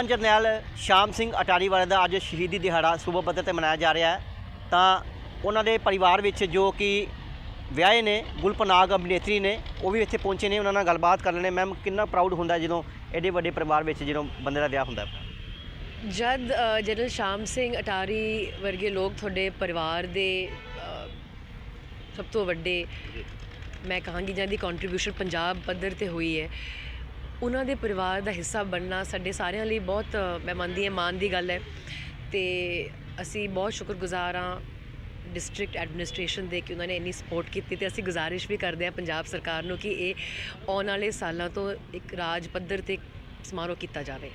ਜਵਾਨ ਜਰਨੈਲ ਸ਼ਾਮ ਸਿੰਘ ਅਟਾਰੀ ਵਾਲੇ ਦਾ ਅੱਜ ਸ਼ਹੀਦੀ ਦਿਹਾੜਾ ਸੂਬਾ ਪੱਧਰ ਤੇ ਮਨਾਇਆ ਜਾ ਰਿਹਾ ਹੈ। ਤਾਂ ਉਹਨਾਂ ਦੇ ਪਰਿਵਾਰ ਵਿੱਚ ਜੋ ਕਿ ਵਿਆਹੇ ਨੇ, ਗੁਲਪਨਾਗ ਅਭਿਨੇਤਰੀ ਨੇ, ਉਹ ਵੀ ਇੱਥੇ ਪਹੁੰਚੇ ਨੇ। ਉਹਨਾਂ ਨਾਲ ਗੱਲਬਾਤ ਕਰ ਲੈਣੇ ਮੈਮ, ਕਿੰਨਾ ਪ੍ਰਾਊਡ ਹੁੰਦਾ ਜਦੋਂ ਐਡੇ ਵੱਡੇ ਪਰਿਵਾਰ ਵਿੱਚ ਜਦੋਂ ਬੰਦੇ ਦਾ ਵਿਆਹ ਹੁੰਦਾ ਹੈ? ਜਦ ਜਨਰਲ ਸ਼ਾਮ ਸਿੰਘ ਅਟਾਰੀ ਵਰਗੇ ਲੋਕ ਤੁਹਾਡੇ ਪਰਿਵਾਰ ਦੇ ਸਭ ਤੋਂ ਵੱਡੇ, ਮੈਂ ਕਹਾਂਗੀ ਜਿਹਨਾਂ ਦੀ ਕੰਟਰੀਬਿਊਸ਼ਨ ਪੰਜਾਬ ਪੱਧਰ ਤੇ ਹੋਈ ਹੈ। ਉਹਨਾਂ ਦੇ ਪਰਿਵਾਰ ਦਾ ਹਿੱਸਾ ਬਣਨਾ ਸਾਡੇ ਸਾਰਿਆਂ ਲਈ ਬਹੁਤ, ਮੈਂ ਮੰਨਦੀ ਹਾਂ, ਮਾਣ ਦੀ ਗੱਲ ਹੈ। ਤੇ ਅਸੀਂ ਬਹੁਤ ਸ਼ੁਕਰਗੁਜ਼ਾਰ ਹਾਂ ਡਿਸਟ੍ਰਿਕਟ ਐਡਮਿਨਿਸਟ੍ਰੇਸ਼ਨ ਦੇ ਕਿ ਉਹਨਾਂ ਨੇ ਇੰਨੀ ਸਪੋਰਟ ਕੀਤੀ ਤੇ ਅਸੀਂ ਗੁਜ਼ਾਰਿਸ਼ ਵੀ ਕਰਦੇ ਹਾਂ ਪੰਜਾਬ ਸਰਕਾਰ ਨੂੰ ਕਿ ਇਹ ਆਉਣ ਵਾਲੇ ਸਾਲਾਂ ਤੋਂ ਇੱਕ ਰਾਜ ਪੱਧਰ ਤੇ ਸਮਾਰੋਹ ਕੀਤਾ ਜਾਵੇ।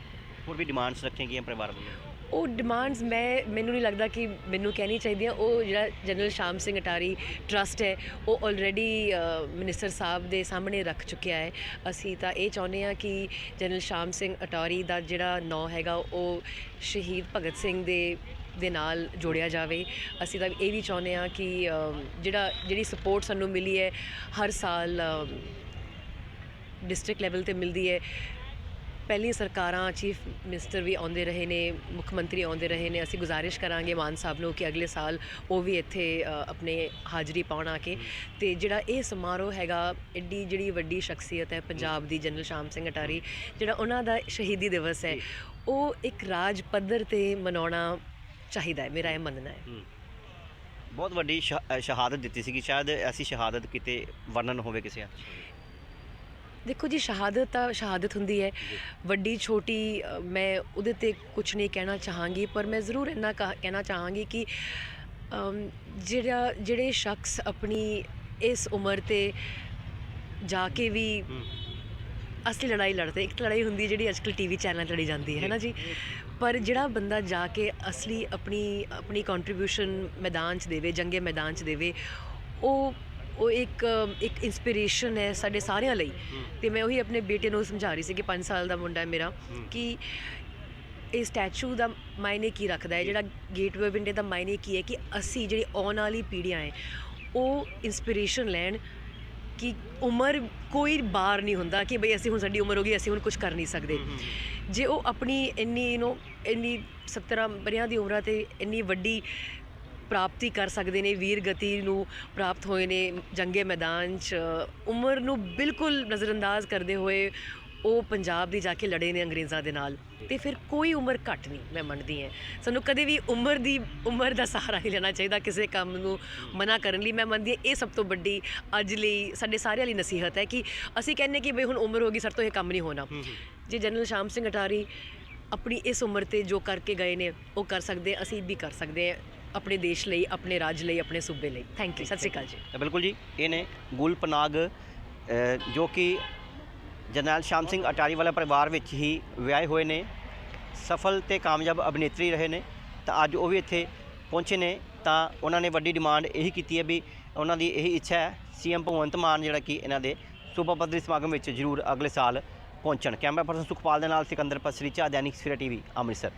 ਹੋਰ ਵੀ ਡਿਮਾਂਡਸ ਰੱਖੀਆਂ ਗਈਆਂ ਪਰਿਵਾਰ ਵੱਲੋਂ? ਉਹ ਡਿਮਾਂਡਸ ਮੈਂ, ਮੈਨੂੰ ਨਹੀਂ ਲੱਗਦਾ ਕਿ ਮੈਨੂੰ ਕਹਿਣੀ ਚਾਹੀਦੀਆਂ। ਉਹ ਜਿਹੜਾ ਜਨਰਲ ਸ਼ਾਮ ਸਿੰਘ ਅਟਾਰੀ ਟਰਸਟ ਹੈ, ਉਹ ਆਲਰੇਡੀ ਮਿਨਿਸਟਰ ਸਾਹਿਬ ਦੇ ਸਾਹਮਣੇ ਰੱਖ ਚੁੱਕਿਆ ਹੈ। ਅਸੀਂ ਤਾਂ ਇਹ ਚਾਹੁੰਦੇ ਹਾਂ ਕਿ ਜਨਰਲ ਸ਼ਾਮ ਸਿੰਘ ਅਟਾਰੀ ਦਾ ਜਿਹੜਾ ਨਾਂ ਹੈਗਾ, ਉਹ ਸ਼ਹੀਦ ਭਗਤ ਸਿੰਘ ਦੇ ਦੇ ਨਾਲ ਜੋੜਿਆ ਜਾਵੇ। ਅਸੀਂ ਤਾਂ ਇਹ ਵੀ ਚਾਹੁੰਦੇ ਹਾਂ ਕਿ ਜਿਹੜਾ, ਜਿਹੜੀ ਸਪੋਰਟ ਸਾਨੂੰ ਮਿਲੀ ਹੈ, ਹਰ ਸਾਲ ਡਿਸਟ੍ਰਿਕਟ ਲੈਵਲ ਤੇ ਮਿਲਦੀ ਹੈ। ਪਹਿਲੀ ਸਰਕਾਰਾਂ ਚੀਫ ਮਿਨਿਸਟਰ ਵੀ ਆਉਂਦੇ ਰਹੇ ਨੇ, ਮੁੱਖ ਮੰਤਰੀ ਆਉਂਦੇ ਰਹੇ ਨੇ, ਅਸੀਂ ਗੁਜ਼ਾਰਿਸ਼ ਕਰਾਂਗੇ ਮਾਨ ਸਾਹਿਬ ਨੂੰ ਕਿ ਅਗਲੇ ਸਾਲ ਉਹ ਵੀ ਇੱਥੇ ਆਪਣੇ ਹਾਜ਼ਰੀ ਪਾਉਣ ਆ ਕੇ। ਤੇ ਜਿਹੜਾ ਇਹ ਸਮਾਰੋਹ ਹੈਗਾ ਐਡੀ ਜਿਹੜੀ ਵੱਡੀ ਸ਼ਖਸੀਅਤ ਹੈ ਪੰਜਾਬ ਦੀ ਜਨਰਲ ਸ਼ਾਮ ਸਿੰਘ ਅਟਾਰੀ, ਜਿਹੜਾ ਉਹਨਾਂ ਦਾ ਸ਼ਹੀਦੀ ਦਿਵਸ ਹੈ, ਉਹ ਇੱਕ ਰਾਜ ਪੱਧਰ ਤੇ ਮਨਾਉਣਾ ਚਾਹੀਦਾ ਹੈ, ਮੇਰਾ ਇਹ ਮੰਨਣਾ ਹੈ। ਬਹੁਤ ਵੱਡੀ ਸ਼ਹਾ- ਸ਼ਹਾਦਤ ਦਿੱਤੀ ਸੀਗੀ, ਸ਼ਾਇਦ ਐਸੀ ਸ਼ਹਾਦਤ ਕਿਤੇ ਵਰਣਨ ਹੋਵੇ ਕਿਸੇ ਦੇਖੋ ਜੀ ਸ਼ਹਾਦਤ ਤਾਂ ਸ਼ਹਾਦਤ ਹੁੰਦੀ ਹੈ। ਵੱਡੀ ਛੋਟੀ ਮੈਂ ਉਹਦੇ ਤੇ ਕੁਝ ਨਹੀਂ ਕਹਿਣਾ ਚਾਹਾਂਗੀ ਪਰ ਮੈਂ ਜ਼ਰੂਰ ਕਹ- ਕਹਿਣਾ ਚਾਹਾਂਗੀ ਕਿ ਜਿਹੜਾ ਜਿਹੜੇ ਸ਼ਖਸ ਆਪਣੀ ਇਸ ਉਮਰ ਤੇ ਜਾ ਕੇ ਵੀ ਅਸਲੀ ਲੜਾਈ ਲੜਦੇ ਇੱਕ ਲੜਾਈ ਹੁੰਦੀ ਜਿਹੜੀ ਅੱਜਕੱਲ ਟੀਵੀ ਚੈਨਲਾਂ 'ਤੇ ਲੜੀ ਜਾਂਦੀ ਹੈ ਨਾ ਜੀ। ਪਰ ਜਿਹੜਾ ਬੰਦਾ ਜਾ ਕੇ ਅਸਲੀ ਆਪਣੀ ਆਪਣੀ ਕੰਟਰੀਬਿਊਸ਼ਨ ਮੈਦਾਨ 'ਚ ਦੇਵੇ ਜੰਗੇ ਮੈਦਾਨ 'ਚ ਦੇਵੇ ਉਹ ਉਹ ਇੱਕ ਇੱਕ ਇਨਸਪੀਰੇਸ਼ਨ ਹੈ ਸਾਡੇ ਸਾਰਿਆਂ ਲਈ। ਤੇ ਮੈਂ ਉਹੀ ਆਪਣੇ ਬੇਟੇ ਨੂੰ ਸਮਝਾ ਰਹੀ ਸੀ ਕਿ 5 ਸਾਲ ਦਾ ਮੁੰਡਾ ਹੈ ਮੇਰਾ ਕਿ ਇਹ ਸਟੈਚੂ ਦਾ ਮਾਇਨੇ ਕੀ ਰੱਖਦਾ ਹੈ? ਜਿਹੜਾ ਗੇਟਵੇ ਇੰਡੀਆ ਦਾ ਮਾਇਨੇ ਕੀ ਹੈ ਕਿ ਅਸੀਂ ਜਿਹੜੀ ਆਉਣ ਵਾਲੀ ਪੀੜ੍ਹੀਆਂ ਹੈ ਉਹ ਇਨਸਪੀਰੇਸ਼ਨ ਲੈਣ ਕਿ ਉਮਰ ਕੋਈ ਬਾਰ ਨਹੀਂ ਹੁੰਦਾ ਕਿ ਬਈ ਅਸੀਂ ਹੁਣ ਸਾਡੀ ਉਮਰ ਹੋ ਗਈ ਅਸੀਂ ਹੁਣ ਕੁਝ ਕਰ ਨਹੀਂ ਸਕਦੇ। ਜੇ ਉਹ ਆਪਣੀ ਇੰਨੀ ਯੂ نو ਇੰਨੀ 17 ਬਰਿਆਂ ਦੀ ਉਮਰਾਂ ਤੇ ਇੰਨੀ ਵੱਡੀ ਪ੍ਰਾਪਤੀ ਕਰ ਸਕਦੇ ਨੇ ਵੀਰ ਗਤੀ ਨੂੰ ਪ੍ਰਾਪਤ ਹੋਏ ਨੇ ਜੰਗੇ ਮੈਦਾਨ 'ਚ ਉਮਰ ਨੂੰ ਬਿਲਕੁਲ ਨਜ਼ਰਅੰਦਾਜ਼ ਕਰਦੇ ਹੋਏ ਉਹ ਪੰਜਾਬ ਦੀ ਜਾ ਕੇ ਲੜੇ ਨੇ ਅੰਗਰੇਜ਼ਾਂ ਦੇ ਨਾਲ। ਤੇ ਫਿਰ ਕੋਈ ਉਮਰ ਘੱਟ ਨਹੀਂ ਮੈਂ ਮੰਨਦੀ ਹਾਂ। ਸਾਨੂੰ ਕਦੇ ਵੀ ਉਮਰ ਦੀ ਉਮਰ ਦਾ ਸਹਾਰਾ ਨਹੀਂ ਲੈਣਾ ਚਾਹੀਦਾ ਕਿਸੇ ਕੰਮ ਨੂੰ ਮਨਾ ਕਰਨ ਲਈ। ਮੈਂ ਮੰਨਦੀ ਹਾਂ ਇਹ ਸਭ ਤੋਂ ਵੱਡੀ ਅੱਜ ਲਈ ਸਾਡੇ ਸਾਰਿਆਂ ਲਈ ਨਸੀਹਤ ਹੈ ਕਿ ਅਸੀਂ ਕਹਿੰਨੇ ਕਿ ਬਈ ਹੁਣ ਉਮਰ ਹੋ ਗਈ ਸਾਡੇ ਤੋਂ ਇਹ ਕੰਮ ਨਹੀਂ ਹੋਣਾ। ਜੇ ਜਨਰਲ ਸ਼ਾਮ ਸਿੰਘ ਅਟਾਰੀ ਆਪਣੀ ਇਸ ਉਮਰ ਤੇ ਜੋ ਕਰਕੇ ਗਏ ਨੇ ਉਹ ਕਰ ਸਕਦੇ ਅਸੀਂ ਵੀ ਕਰ ਸਕਦੇ ਹਾਂ। ਆਪਣੇ ਦੇਸ਼ ਲਈ ਆਪਣੇ ਰਾਜ ਲਈ ਆਪਣੇ ਸੂਬੇ ਲਈ। ਥੈਂਕ ਯੂ ਸਤਿ ਸ਼੍ਰੀ ਅਕਾਲ ਜੀ। ਤਾਂ ਬਿਲਕੁਲ ਜੀ ਇਹ ਨੇ ਗੁਲਪਨਾਗ ਅ, ਜੋ ਕਿ ਜਰਨੈਲ ਸ਼ਾਮ ਸਿੰਘ ਅਟਾਰੀ ਵਾਲਾ ਪਰਿਵਾਰ ਵਿੱਚ ਹੀ ਵਿਆਹੇ ਹੋਏ ਨੇ ਸਫਲ ਤੇ ਕਾਮਯਾਬ ਅਭਿਨੇਤਰੀ ਰਹੇ ਨੇ। ਤਾਂ ਅੱਜ ਉਹ ਵੀ ਇੱਥੇ ਪਹੁੰਚੇ ਨੇ ਤਾਂ ਉਹਨਾਂ ਨੇ ਵੱਡੀ ਡਿਮਾਂਡ ਇਹੀ ਕੀਤੀ ਹੈ ਵੀ ਉਹਨਾਂ ਦੀ ਇਹੀ ਇੱਛਾ ਹੈ ਸੀਐਮ ਭਗਵੰਤ ਮਾਨ ਜਿਹੜਾ ਕਿ ਇਹਨਾਂ ਦੇ ਸੂਬਾ ਪੱਧਰੀ ਸਮਾਗਮ ਵਿੱਚ ਜ਼ਰੂਰ ਅਗਲੇ ਸਾਲ ਪਹੁੰਚਣ। ਕੈਮਰਾ ਪਰਸਨ ਸੁਖਪਾਲ ਦੇ ਨਾਲ ਸਿਕੰਦਰ ਪਸਰੀਚਾ ਦੈਨਿਕ ਸਵੇਰਾ ਟੀਵੀ ਅੰਮ੍ਰਿਤਸਰ।